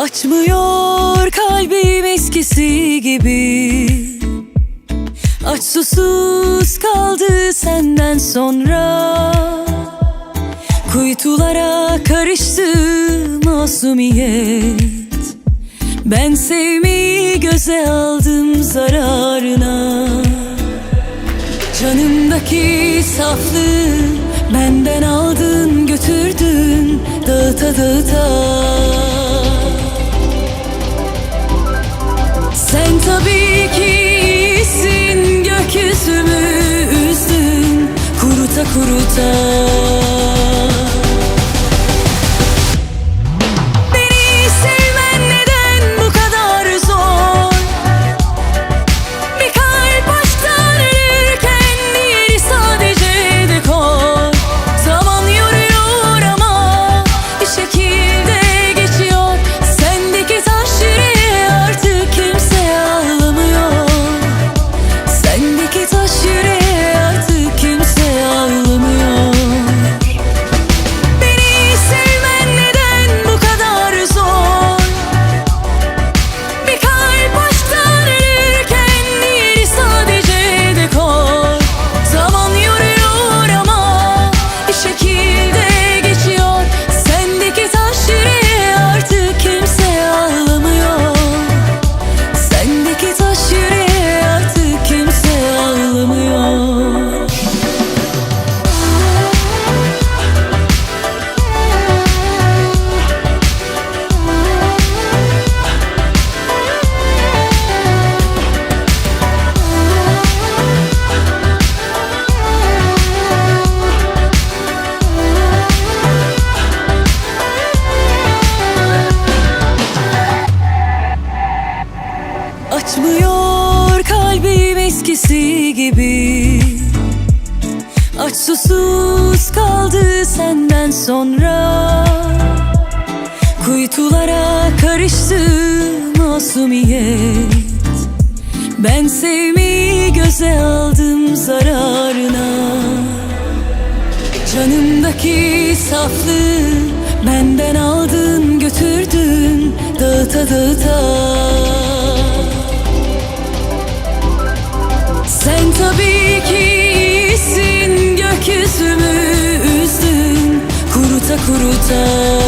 Açmıyor kalbim eskisi gibi. Aç susuz kaldı senden sonra. Kuytulara karıştı masumiyet. Ben sevmeyi göze aldım zararına. Canımdaki saflığı benden aldın götürdün dağıta dağıta gökyüzümü üzdün. Kuruta kuruta eskisi gibi. Aç susuz kaldı senden sonra. Kuytulara karıştı masumiyet. Ben sevmeyi göze aldım zararına. Canımdaki saflığı benden aldın götürdün dağıta dağıta iyisin